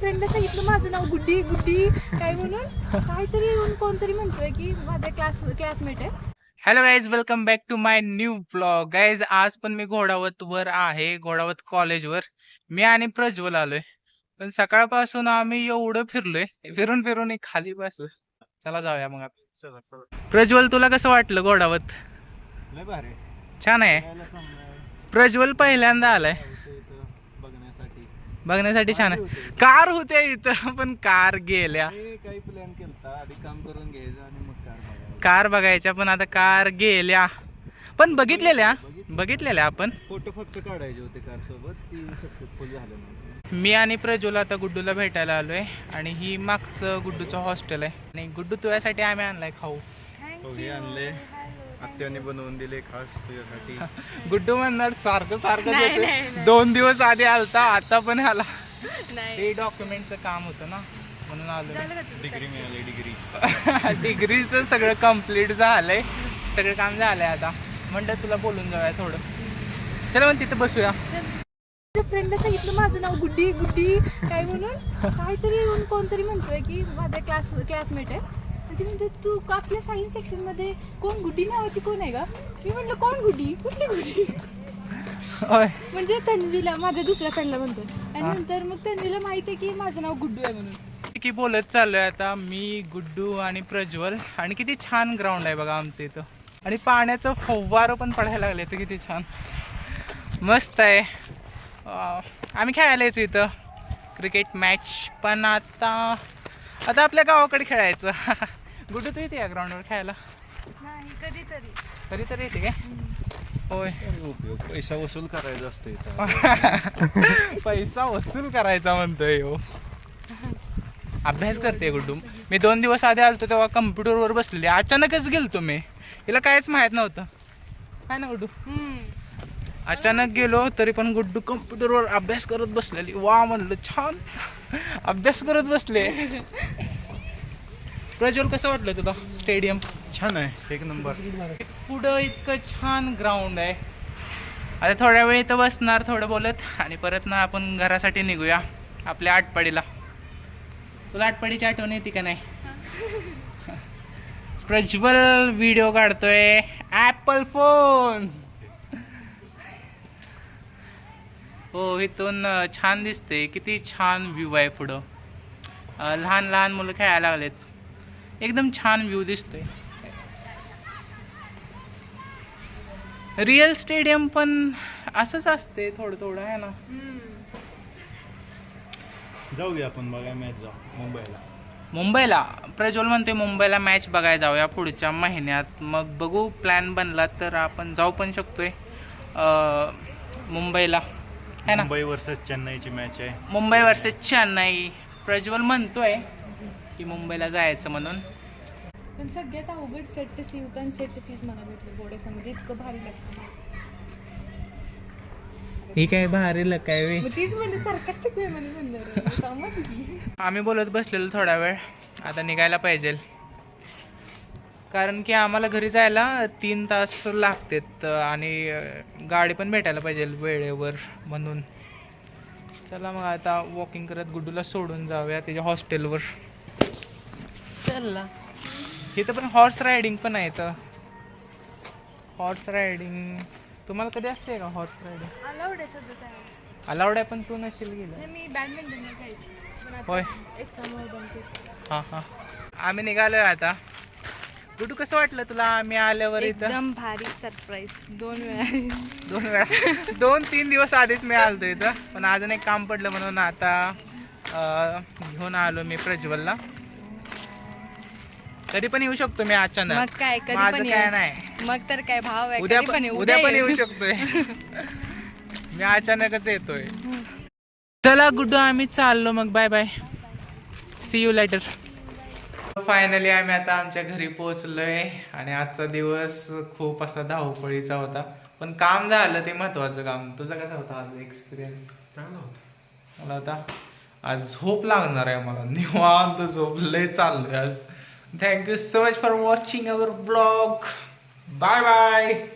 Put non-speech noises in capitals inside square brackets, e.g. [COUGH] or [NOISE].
फ्रेंडला सांगितलं माझं नाव गुड्डी गुड्डी काय म्हणून. काहीतरी येऊन कोणतरी म्हणतोय की माझा क्लास क्लासमेट आहे. Hello guys welcome back to my new blog guys आज पण मी घोडावत वर आहे घोडावत कॉलेजवर मी आणि प्रज्वल आलोय. पण सकाळपासून आम्ही एवढं फिरलोय फिरून फिरून एक खाली बसलो चला जाऊया मग आपण. प्रज्वल तुला कसं वाटलं घोडावत? लय भारी. छान आहे. प्रज्वल पहिल्यांदा आलाय. बघण्यासाठी छान आहे. कार होत्या इथं पण कार गेल्या. काही प्लॅन केलता आधी काम करून घ्यायचं आणि मग कार बघायच्या पण आता कार गेल्या. पण बघितलेल्या बघितलेल्या आपण. फोटो फक्त काढायचे होते कार सोबत ती सक्सेसफुल झालं नाही. मी आणि प्रज्वल आता गुड्डूला भेटायला आलोय आणि ही मागचं गुड्डूचं हॉस्टेल आहे. आणि गुड्डू तुझ्यासाठी आम्ही आणलाय खाऊ. हे आणले आत्याने बनवून दिले खास तुझ्यासाठी. [LAUGHS] गुड्डू म्हणणार सारखं सारखं नाही, नाही. दोन दिवस आधी आलता आता पण आला. नाही. ते डॉक्युमेंटचं काम होतं ना म्हणून आलो झालं का तुझं डिग्री? मिळाली डिग्री डिग्रीचं [LAUGHS] सगळं कंप्लीट झालंय. सगळं काम झालंय आता. म्हणलं तुला बोलून जाऊया थोडं. चला मग तिथं बसूया. माझ्या फ्रेंडला सांगितलं माझं नाव गुड्डी गुड्डी काय म्हणून? [LAUGHS] काहीतरी येऊन कोणतरी म्हणतोय की माझा क्लास क्लासमेट आहे. ती म्हणते तू का आपल्या सायन्स सेक्शनमध्ये कोण गुड्डी नावाची कोण आहे का मी म्हणलं कोण गुड्डी? कुठली गुड्डी? होय. म्हणजे तन्वीला माझ्या दुसऱ्या फ्रेंडला म्हणतो आणि. नंतर मग तन्वीला माहिती आहे की माझं नाव गुड्डू आहे म्हणून. की बोलत चाललोय आता मी गुड्डू आणि प्रज्वल. आणि किती छान ग्राउंड आहे बघा आमचं इथं. आणि पाण्याचं फव्वारं पण पडायला लागले तर किती छान. मस्त आहे. आम्ही खेळायला यायचो इथं. क्रिकेट मॅच पण आता. आता आपल्या गावाकडे खेळायचं. [LAUGHS] गुड्डू तू येते या ग्राउंडवर खेळायला नाही कधीतरी. कधीतरी येते काय? होय. उपयोग पैसा वसूल करायचा असतो इथं. [LAUGHS] पैसा वसूल करायचा म्हणतोय हो अभ्यास करते गुड्डू. मी दोन दिवस आधी आलतो तेव्हा कम्प्युटरवर बसलेली. अचानकच गेलतो मी. तिला काहीच माहीत नव्हतं. काय ना गुड्डू? अचानक गेलो तरी पण गुड्डू कम्प्युटरवर अभ्यास करत बसलेली. वा म्हणलं छान. अभ्यास करत बसले. प्रज्वल कसं वाटलं तुला स्टेडियम? छान आहे एक नंबर. पुढं इतकं छान ग्राउंड आहे. आता थोड्या वेळ इथं बसणार थोडं बोलत आणि परत ना आपण घरासाठी निघूया आपल्या आटपाडीला. तुला आटपाडीची आठवण येते का नाही? प्रज्वल व्हिडिओ काढतोय. ऍपल फोन हो इथून छान दिसते किती छान व्ह्यू आहे पुढं. लहान लहान मुलं खेळायला लागलेत. एकदम छान व्ह्यू दिसतोय. रिअल स्टेडियम पण असंच असते थोडं थोडं आहे ना जाऊया आपण बघाय मॅच जाऊ मुंबईला. मुंबईला. प्रज्वल म्हणते मुंबईला मॅच बघायला जाऊया पुढच्या महिन्यात. मग बघू प्लॅन बनला तर आपण जाऊ पण शकतोय मुंबईला. है ना? मुंबई वर्सेस चेन्नईची मॅच आहे. मुंबई वर्सेस चेन्नई. प्रज्वल म्हणतोय की मुंबईला जायचं म्हणून. पण सगळ्यात अवघड सेट टू सी होतं आणि सेट टू सीज मला भेटलं बोर्ड एक्झाममध्ये इतकं भारी लागतं माझं. ही काय भारी काय वे मग तीच म्हणजे सारखास्टिक वे मध्ये म्हणलं रे. [LAUGHS] समजली. आम्ही बोलत बसलेलो थोडा वेळ. आता निघायला पाहिजे कारण की आम्हाला घरी जायला तीन तास लागतात आणि अं, गाडी पण भेटायला पाहिजे वेळेवर म्हणून. चला मग आता वॉकिंग करत गुड्डूला सोडून जाऊया त्याच्या हॉस्टेलवर चला. इथं पण हॉर्स रायडिंग पण आहे इथं. हॉर्स रायडिंग तुम्हाला कधी असते का हॉर्स रायडिंग अलाउड आहे अलाउड आहे पण तू नशील गेलं. मी बॅडमिंटन खेळायची. पण आता होय. हां हां. आम्ही निघालोय आता. गुडू कसं वाटलं तुला? आम्ही आल्यावर इथं. एकदम भारी सरप्राईज दोन वेळा. दोन वेळा. दोन तीन दिवस आधीच मी आलतो इथं. पण अजून एक काम पडलं म्हणून आता अं, घेऊन आलो मी प्रज्वलला. कधी पण येऊ शकतो मी अचानक. मग काय कधी माझं पण काय. नाही. मग तर काय भाव आहे उद्या कधी पण ये. उद्या पण. येऊ शकतोय. [LAUGHS] मी अचानकच येतोय. चला गुड्डू आम्ही चाललो. मग bye bye see you later finally आम्ही आता आमच्या घरी पोहोचलोय. आणि आजचा दिवस खूप असा धावपळीचा होता. पण काम झालं ते महत्वाचं काम. तुझं कसं होता आज एक्सपिरियन्स चांगलं होतं. मला आता आज झोप लागणार आहे मला. [LAUGHS] निवांत झोप. लय चाललोय आज. thank you so much for watching our vlog. Bye bye